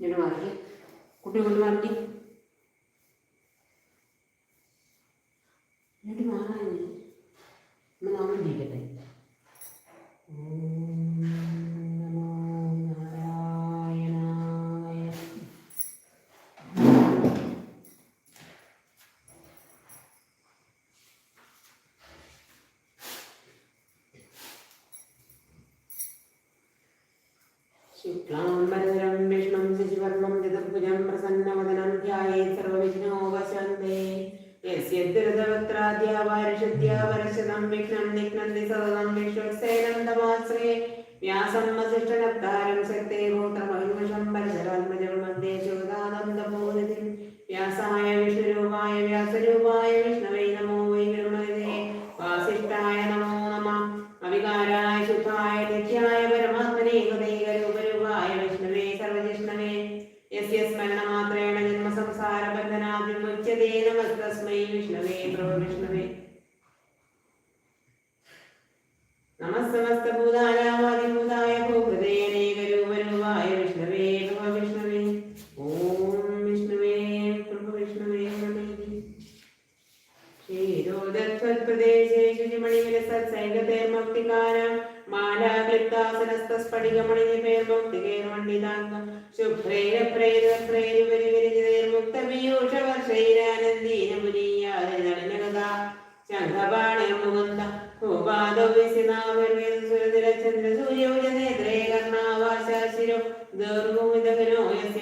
ഇങ്ങോട്ട് വാങ്ങി. കുട്ടി കൊണ്ട്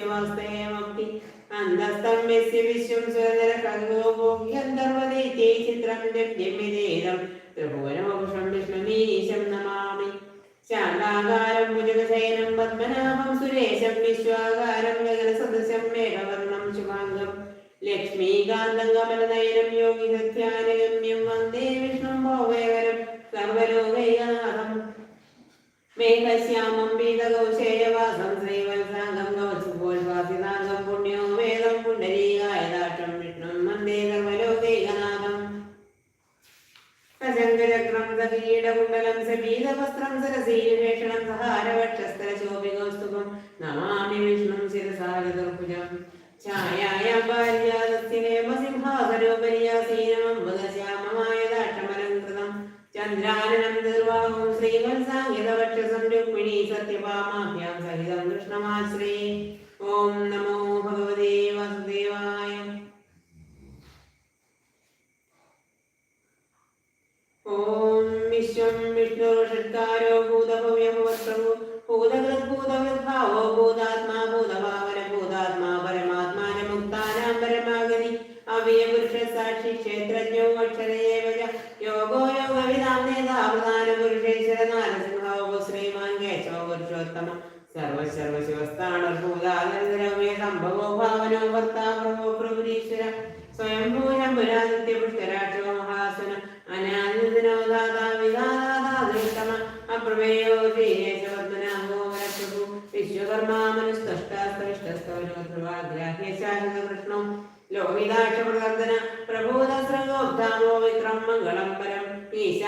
കർണാവാശാശിരോ ദീർഘോമിതകനോ യസ്യ വിശ്വം സ്വതരകോപോഗ്യന്തർവദൈത്യൈ ചിത്രം രമ്യമിതേദം ത്രിഭുവനമപുഷം വിഷ്ണുമീശം നമാമി. ശാന്താകാരം ഭുജഗശയനം പത്മനാഭം സുരേശം വിശ്വാകാരം ഗഗനസദൃശം മേഘവർണം ശുഭാംഗം. ലക്ഷ്മീകാന്തം കമലനയനം യോഗി സത്യാനഗമ്യം വന്ദേ വിഷ്ണു ഭോഗേവരം സർവലോകൈകനാഥം മേഘശ്യാമം പീതകൗശേയവാസം ശ്രീവത്സാംഗം സശങ്കചക്രം സകിരീടകുണ്ടലം സപീതവസ്ത്രം സരസീവിഭേഷണം സഹാരവക്ഷസ്ഥലശോഭികൗസ്തുഭം നമാമി വിഷ്ണും ശിരസാ ചതുർഭുജം ഛായായാം പാരിജാതസ്ഥിരേമസിംഹാസനോപര്യാസീനമംബുധശ്യാമമായ ദാക്ഷമലങ്കൃതം ചന്ദ്രാനനം നിർവാഹം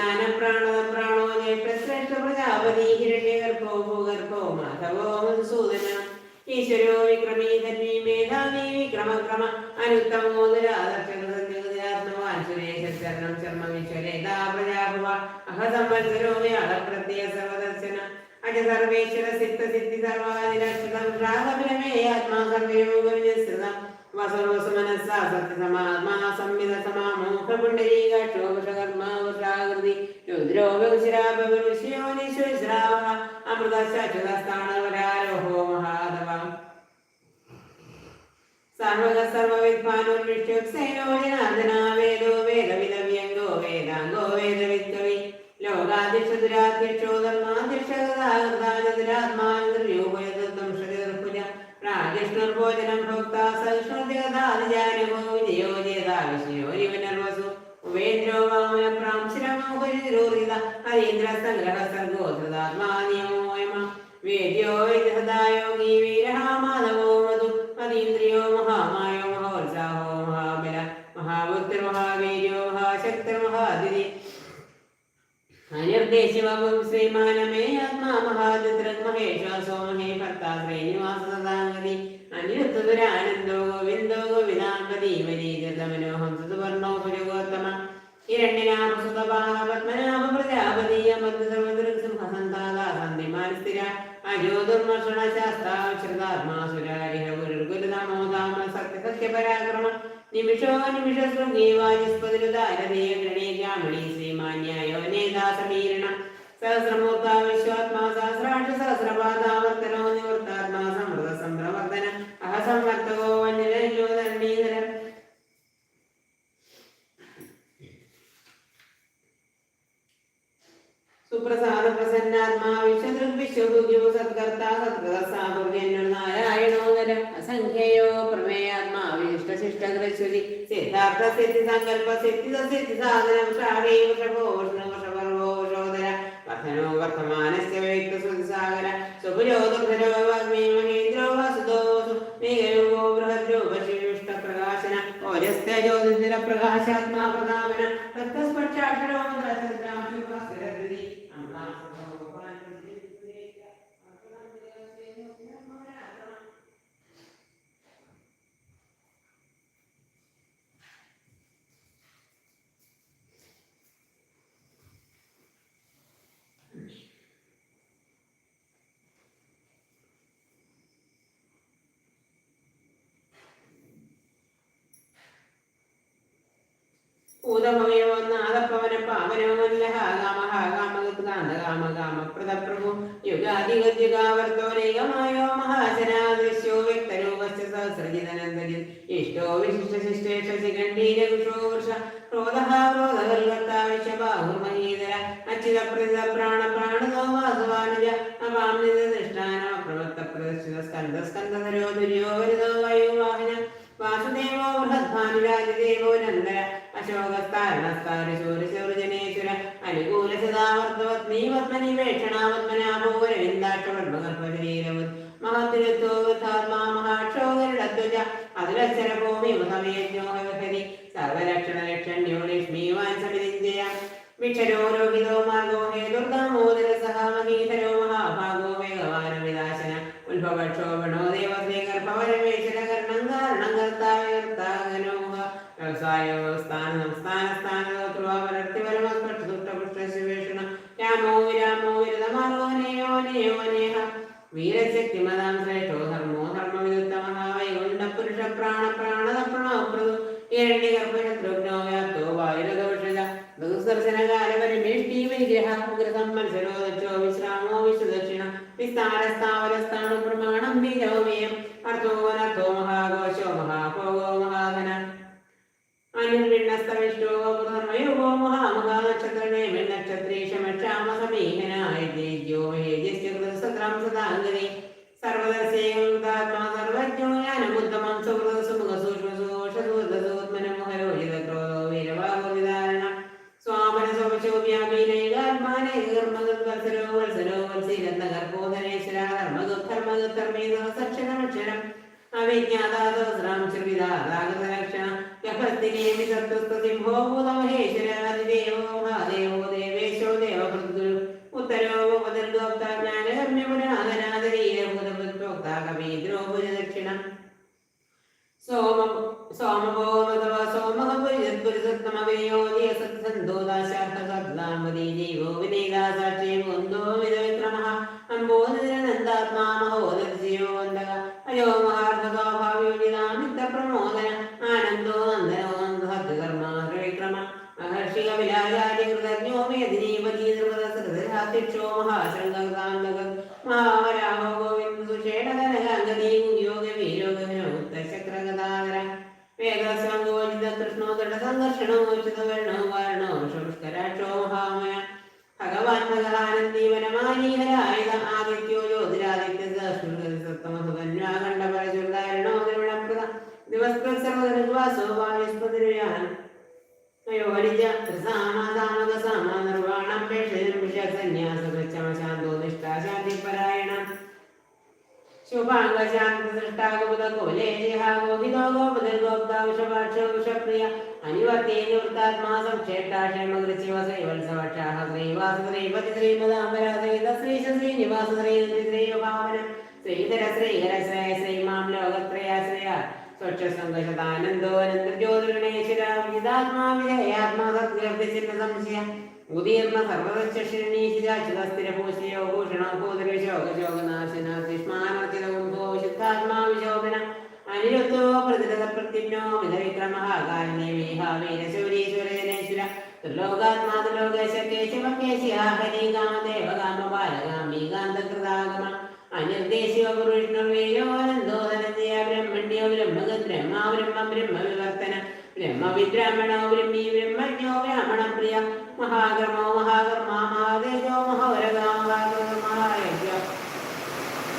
ഈശാന പ്രാണത പ്രാണോ നേത്രശ്രേഷ്ഠ പ്രജാപതി ഹിരണ്യഗർഭോ ഭൂഗർഭോ മാധവോ മധുസൂദന ഈശ്വരോ വിക്രമീ ധന്വി മേധാവി വിക്രമക്രമ അനുത്തമോദരാദർശകൃതജ്ഞാത്മവാൻ സുരേശരണം ചർമ്മ വിശ്വരേതാ പ്രജാഭവ അഹസംവത്സരോ വ്യാളപ്രത്യ സർവദർശന. അജ സർവേശ്വര സിദ്ധ സിദ്ധി സർവാദിലക്ഷതം പ്രാഗഭിരമേ ആത്മാ സർവയോഗവിന്യസ്തം വസവസു മനസ്സാ സത്യസമാത്മാ സംവിധ സമാമോഹ പുണ്ടരീകാക്ഷോഭകർമ്മ വൃഷാകൃതി രുദ്രോ ബഹുശിരാബഹുശ്യോനിശ്വരാവ അമൃത ശാശ്വതസ്ഥാനവരാരോഹോ മഹാദവം സർവക സർവവിദ്വാനുർവിഷ്യുക്സേനോ ജനാർദ്ദന വേദോ വേദവിദവ്യംഗോ വേദാംഗോ വേദവിദ്കവി ലോകാധ്യക്ഷതുരാധ്യക്ഷോ ധർമാധ്യക്ഷകഥാകൃതാനന്ദരാത്മാനന്ദര്യോപയതത്വം ശ്രീർഭുജ പ്രാകൃഷ്ണർഭോജനം ഭോക്താ സഹിഷ്ണുജഗദാദിജാനുഭോ വിജയോ ജേതാ വിഷ്ണുരിവനർവസു ഉപേന്ദ്രോ വാമന പ്രാംശിരമോഹരിരോറിത ഹരീന്ദ്ര സംഗ്രഹ സർഗോധൃതാത്മാനിയമോയമ വേദ്യോ വിദഹദായോഗി വീരഹ മാധവോ മധു അതീന്ദ്രിയോ ശ്രീമാനമേ ആത്മാ മഹാദൃഗ് ശ്വാസോ മഹേ ഭർത്താ ശ്രീനിവാസ സദാംഗതി അനിരുദ്ധുരാനന്ദോ ഗോവിന്ദോ ഗോവിന്ദാംഗതി വരീജതമനോഹം സുതുവർണോ പുരഗോത്തമ ഹിരണ്യനാമസുതപാഹ പത്മനാഭ പ്രജാപതി അമൃതസമുദ്രസിംഹസന്താകാസന്തിമാൻ സ്ഥിര. അജോദുർമഷണ ശാസ്താശ്രിതാത്മാസുരാരിഹ ഗുരുഗുരുനാമോദാമ സത്യസത്യപരാക്രമ. നിമിഷോ നിമിഷ ശൃംഗീവാജിസ്പതിരുദാരതീയ ഗണീര്യാമണി ശ്രീമാന്യായോ നേതാ സമീരണ സഹസ്രമൂർത്ത വിശ്വാത്മാ സഹസ്രാക്ഷ സഹസ്രപാദാവർത്തനോ നിവൃത്താത്മാ സമൃത സംപ്രവർത്തന അഹസംവർത്തകോ സുപ്രസാദ പ്രസന്നാത്മാ വിശ്വദൃഗ് വിശ്വഭുഗ്യോ സത്കർത്താ സത്കൃത സാധുര്യന്യോ നാരായണോദര അസംഖ്യയോ പ്രമേയാത്മാ വിശിഷ്ടശിഷ്ടകൃശ്വതി സിദ്ധാർത്ഥ സിദ്ധി സങ്കല്പ സിദ്ധിത സിദ്ധി സാധനം ശ്രാവേ വൃഷഭോ വിഷ്ണു വൃഷഭർവോ പ്രകാശാത്മാ പ്രതാപന തത്തസ്പക്ഷാക്ഷരോ ഭൂതഭവയോ നാദപ്പവന പാവനോ മല്ലഹ കാമഹ കാമഗത് കാന്ത കാമ കാമ പ്രദപ്രഭു യുഗാധിഗദ്യുഗാവർത്തോ നൈകമായോ മഹാജനാദൃശ്യോ വ്യക്തരൂപശ്ച സ സഹസ്രജിതനന്ദരി ഇഷ്ടോ വിശിഷ്ട ശിഷ്ടേഷ ശിഖണ്ഡീരകുഷോ വൃഷ ക്രോധഃ ക്രോധകൽകത്താവിശ ബാഹുർമഹീധര അച്യുത പ്രതിത പ്രാണ പ്രാണതോ വാസുവാനുജ അവാം നിധിഷ്ഠാന പ്രദർശിത വാസുദേവോ ബൃഹദ്ഭാനുരാജദേവോ നന്ദര അശോകസ്ഥാരണസ്ഥാരശൂരശൗരജനേശ്വര അനുകൂല സദാവർത്തവത്നീ പത്മനിവേക്ഷണാവത്മനാഭോ രവിന്ദാക്ഷവർമ്മകർപ്പശരീരവത് മഹത്തിരത്വത്താത്മാ മഹാക്ഷോകരുടധ്വജ അതിലക്ഷര ഭൂമി സമയജ്ഞോഹരി സർവലക്ഷണ ലക്ഷണ്യോ ലക്ഷ്മീവാൻ സമിതിഞ്ജയ വിക്ഷരോ രോഹിതോ മാർഗോ ഹേതുർദാമോദര സഹ മഹീധരോ മഹാഭാഗോ വേഗവാന വിനാശന ഉത്ഭവക്ഷോഭണോ കാരണം കർത്താവകർത്താകനോഹ വ്യവസായോ സ്ഥാന സംസ്ഥാന സ്ഥാനോത്രുവരത്തിപരമസ്പഷ്ടപുഷ്ടശിവേഷണ രാമോ വിരാമോ വിരതമാർഗോ നേയോ നേയോ നേഹ. വീരശക്തിമതാം ശ്രേഷ്ഠോ ധർമ്മോ ധർമ്മവിദുത്തമ വൈകുണ്ഠ പുരുഷ പ്രാണ പ്രാണത പ്രണവപ്രദു ഹിരണ്യഗർഭശത്രുഘ്നോ വ്യാപ്തോ മഹർഷിക വിലാജാതികൃതജ്ഞോ മേദിനീപതീതൃപദസൃതരാതിക്ഷോ മഹാശൃംഗാന്തക മഹാവരാഹോ ഗോവിന്ദ സുഷേണകനകാംഗതീ യോഗ വീരോഗനോ ഉത്തശക്രഗതാധര വേദസംഗോജിത കൃഷ്ണോ ദൃഢസംഘർഷണോ ഉചിതവർണോ വാരണോ പുഷ്കരാക്ഷോ മഹാമയ ഭഗവാൻ ഭഗവാനന്ദീവനമാനീഹരായുധ അയോനിജ ത്രിസാമാസാമക സാമ നിർവാണം പേക്ഷിതം വിഷസന്യാസകൃച്ചമശാന്തോ നിഷ്ഠാശാന്തിപരായണം ശുഭാംഗശാന്തസൃഷ്ടാഗോപദകോലേജിഹാഗോഹിതോ ഗോപദർഗോപ്താവിഷഭാക്ഷോ വിഷപ്രിയ അനിവർത്തേ നിവൃത്താത്മാ സംക്ഷേപ്താക്ഷേമകൃച്ചിവസൈവത്സവക്ഷാഹ ശ്രീവാസുശ്രീപതി ശ്രീമദാംബരാസഹിത ശ്രീശ ശ്രീനിവാസ ശ്രീഭാവന ശ്രീധര ശ്രീഹര ശ്രേയ ശ്രീമാം ലോകത്രയാശ്രയ ഉദീർണ സർവദക്ഷിണീശിരാചിതസ്ഥിരഭൂഷയോ ഭൂഷണോ ഭൂതരശോകശോകനാശനാതിഷ്മാനർച്ചിതകുംഭോ ശുദ്ധാത്മാ വിശോഭന അനിരുദ്ധോ പ്രതിരത കാമദേവ അനിർദ്ദേശിയോ പുരുഷ്ണോ ആനന്ദോദനന്ദയ ബ്രഹ്മണ്യോ ബ്രഹ്മഗത് ബ്രഹ്മാ ബ്രഹ്മ ബ്രഹ്മ വിവർത്തന ബ്രഹ്മവിദ്രാമണോ ബ്രഹ്മീ ബ്രഹ്മജ്ഞോ ബ്രാഹ്മണ പ്രിയ മഹാകർമ്മോ മഹാകർമ്മ മഹാതേജോ മഹോരഗാ മഹാകർമ്മ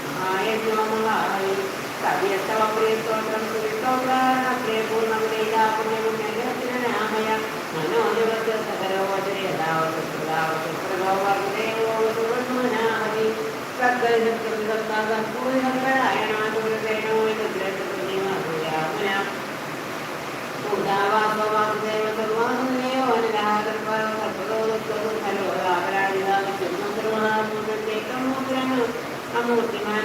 മഹായജ്ഞോ മഹായു സവ്യസ്തവ പ്രിയസ്തോത്രം സുവിസ്തോത്രാണ പ്രിയ പൂർണമുദൈതാ പുണ്യപുണ്യഗ്രഹത്തിനാമയ മനോജവത്ത് സകരോചരി യഥാവത്ത് സദാവത്ത് പ്രഭോ വർദ്ദേവോ സുവർണമനാഹരി സദ്ഗതിസത്കൃതസ്താകൂലരായണോ ഇത് ഗ്രഹ ഉദാവാസവാസുദേവ സർവാസുദേവോ അമൂർത്തിമാൻ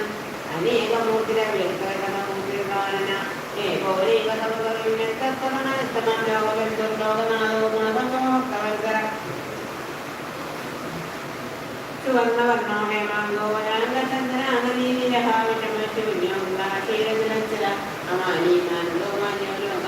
അനേകമൂർത്തിര വ്യക്തമൂർത്തികാനന ഏകോരീകസമകരുണ്യത്തമനാലോകനാഥോ സുവർണവർണോ ഹേമാംഗോ വരാംഗചന്ദ്രാംഗീവിരഹാവിഷമശൂന്യോഗ്രാക്ഷീരവിലച്ചല അമാനീമാനന്ദോ മാന്യോ ലോകസ്വാമി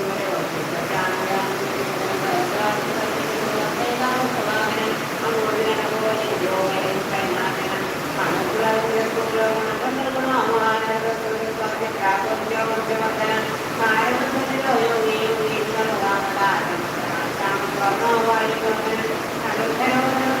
Thank you.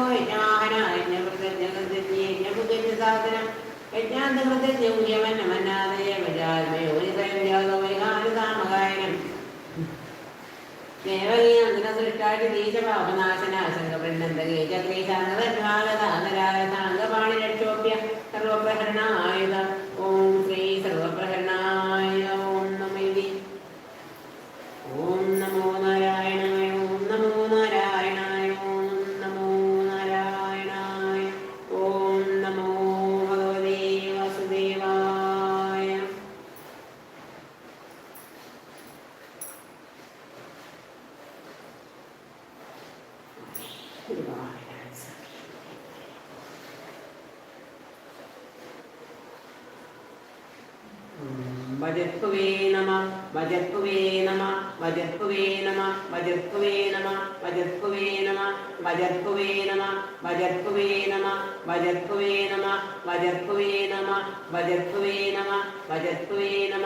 യജ്ഞാന്തകൃത്യത്തെ ഉദ്യമൻ മന്നാതയെ ഓം ഭജത്വേ നമ ഭജത്വേ നമ ഭജത്വേ നമ ഭജത്വേ നമ ഭജത്വേ നമ ഭജത്വേ നമ ഭജത്വേ നമ ഭജത്വേ നമ ഭജത്വേ നമ ഭജത്വേ നമ.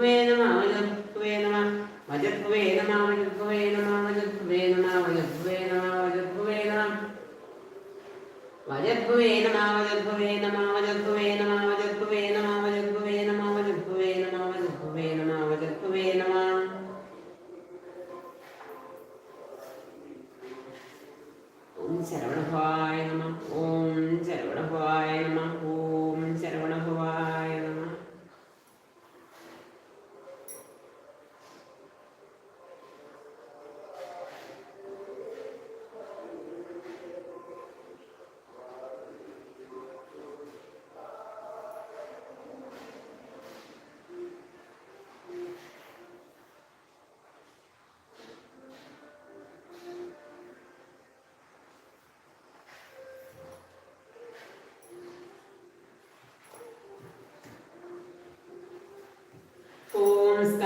with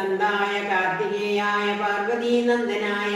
നന്ദായ കാർത്തികേയായ പാർവതീനന്ദനായ